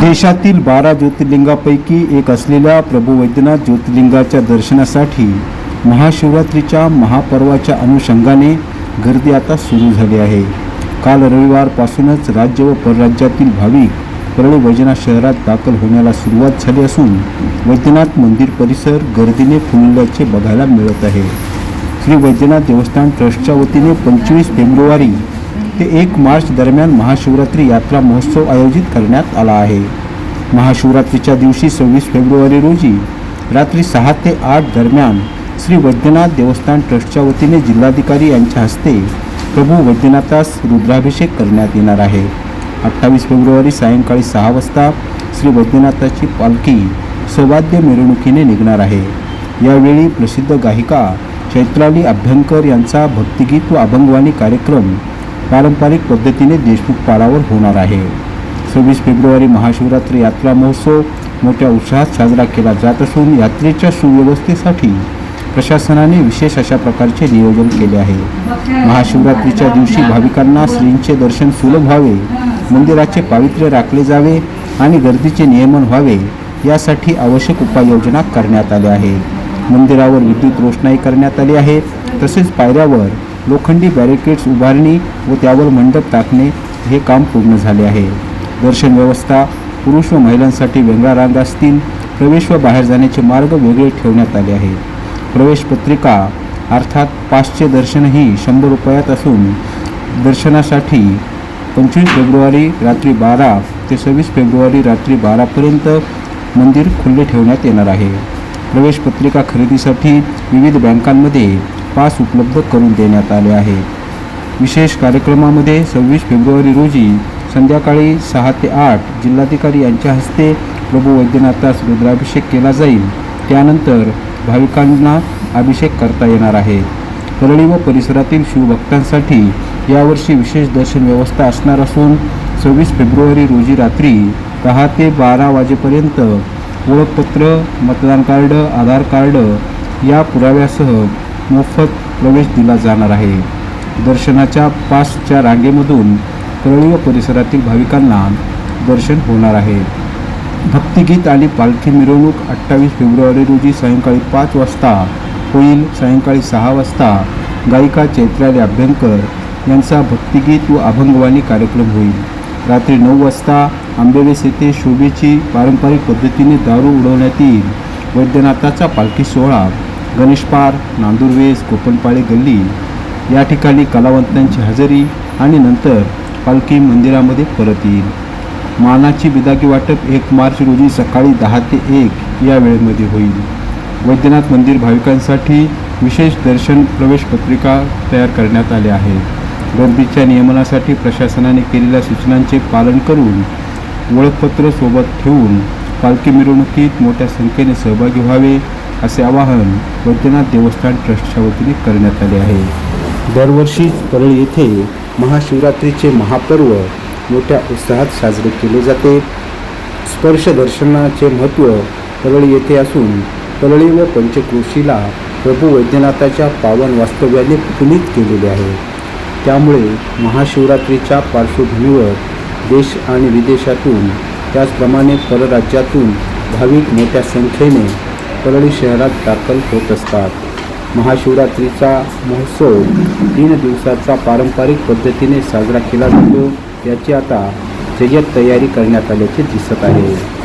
देशातील बारा ज्योतिर्लिंगापैकी एक असलेल्या प्रभू वैद्यनाथ ज्योतिर्लिंगाच्या दर्शनासाठी महाशिवरात्रीच्या महापर्वाच्या अनुषंगाने गर्दी आता सुरू झाली आहे. काल रविवारपासूनच राज्य व परराज्यातील भाविक परळी वैजनाथ शहरात दाखल होण्याला सुरुवात झाली असून वैद्यनाथ मंदिर परिसर गर्दीने फुलल्याचे बघायला मिळत आहे. श्री वैद्यनाथ देवस्थान ट्रस्टच्या वतीने पंचवीस फेब्रुवारी ते एक मार्च दरम्यान महाशिवरात्री यात्रा महोत्सव आयोजित करण्यात आला आहे. महाशिवरात्रीच्या दिवशी सव्वीस फेब्रुवारी रोजी रात्री सहा ते आठ दरम्यान श्री वैद्यनाथ देवस्थान ट्रस्टच्या वतीने जिल्हाधिकारी यांच्या हस्ते प्रभू वैद्यनाथास रुद्राभिषेक करण्यात येणार आहे. अठ्ठावीस फेब्रुवारी सायंकाळी सहा वाजता श्री वैद्यनाथाची पालखी सौवाद्य मिरवणुकीने निघणार आहे. यावेळी प्रसिद्ध गायिका चैत्राली अभ्यंकर यांचा भक्तिगीत व अभंगवाणी कार्यक्रम पारंपरिक पद्धतीने देशमुख पाडावर होणार आहे. सव्वीस फेब्रुवारी महाशिवरात्र यात्रा महोत्सव मोठ्या उत्साहात साजरा केला जात असून यात्रेच्या सुव्यवस्थेसाठी प्रशासनाने विशेष अशा प्रकारचे नियोजन केले आहे. महाशिवरात्रीच्या दिवशी भाविकांना श्रींचे दर्शन सुलभ व्हावे मंदिराचे पावित्र्य राखले जावे आणि गर्दीचे नियमन व्हावे यासाठी आवश्यक उपाययोजना करण्यात आल्या आहे मंदिरावर विद्युत रोषणाई करण्यात आली आहे तसेच पायऱ्यावर लोखंडी बॅरिकेड्स उभारणी व त्यावर मंडप टाकणे हे काम पूर्ण झाले आहे. दर्शन व्यवस्था पुरुष व महिलांसाठी वेगळ्या रांगा असतील प्रवेश व बाहेर जाण्याचे मार्ग वेगळे ठेवण्यात आले आहे. प्रवेश पत्रिका अर्थात पाचचे दर्शनही शंभर रुपयात असून दर्शनासाठी पंचवीस फेब्रुवारी रात्री बारा ते सव्वीस फेब्रुवारी रात्री बारापर्यंत मंदिर खुले ठेवण्यात येणार आहे. प्रवेश पत्रिका खरेदीसाठी विविध बँकांमध्ये पास उपलब्ध करून देण्यात आले आहे. विशेष कार्यक्रमामध्ये सव्वीस फेब्रुवारी रोजी संध्याकाळी सहा ते आठ जिल्हाधिकारी यांच्या हस्ते प्रभू वैद्यनाथास रुद्राभिषेक केला जाईल. त्यानंतर भाविकांना अभिषेक करता येणार आहे. परळी व परिसरातील शिवभक्तांसाठी यावर्षी विशेष दर्शन व्यवस्था असणार असून सव्वीस फेब्रुवारी रोजी रात्री दहा ते बारा वाजेपर्यंत ओळखपत्र मतदान कार्ड आधार कार्ड या पुराव्यासह मोफत प्रवेश दिला जाणार आहे. दर्शनाच्या पासच्या रांगेमधून परळी परिसरातील भाविकांना दर्शन होणार आहे. भक्तिगीत आणि पालखी मिरवणूक अठ्ठावीस फेब्रुवारी रोजी सायंकाळी पाच वाजता होईल. सायंकाळी सहा वाजता गायिका चैत्राली अभ्यंकर यांचा भक्तिगीत व अभंगवाणी कार्यक्रम होईल. रात्री नऊ वाजता आंबेवेस येथे शोभेची पारंपरिक पद्धतीने दारू उडवण्यात येईल. वैद्यनाथाचा पालखी सोहळा गणेशपार नांदुरवेस कोपणपाळे गल्ली या ठिकाणी कलावंतांची हजेरी आणि नंतर पालखी मंदिरामध्ये परत येईल. मानाची बिदागी वाटप एक मार्च रोजी सकाळी दहा ते एक या वेळेमध्ये होईल. वैद्यनाथ मंदिर भाविकांसाठी विशेष दर्शन प्रवेश पत्रिका तयार करण्यात आले आहे गर्दीच्या नियमनासाठी प्रशासनाने केलेल्या सूचनांचे पालन करून ओळखपत्र सोबत ठेवून पालखी मिरवणुकीत मोठ्या संख्येने सहभागी व्हावे असे आवाहन वैद्यनाथ देवस्थान ट्रस्टच्या वतीने करण्यात आले आहे. दरवर्षी परळी येथे महाशिवरात्रीचे महापर्व मोठ्या उत्साहात साजरे केले जाते. स्पर्श दर्शनाचे महत्त्व परळी येथे असून परळी व पंचक्रोशीला प्रभू वैद्यनाथाच्या पावन वास्तव्याने पुनित केलेले आहे. त्यामुळे महाशिवरात्रीच्या पार्श्वभूमीवर देश आणि विदेशातून त्याचप्रमाणे परराज्यातून भाविक मोठ्या संख्येने परळी शहरात दाखल होत असतात महाशिवरात्रीचा महोत्सव तीन दिवसाचा पारंपरिक पद्धतीने साजरा केला जातो याची आता जय्यत तयारी करण्यात आल्याचे दिसत आहे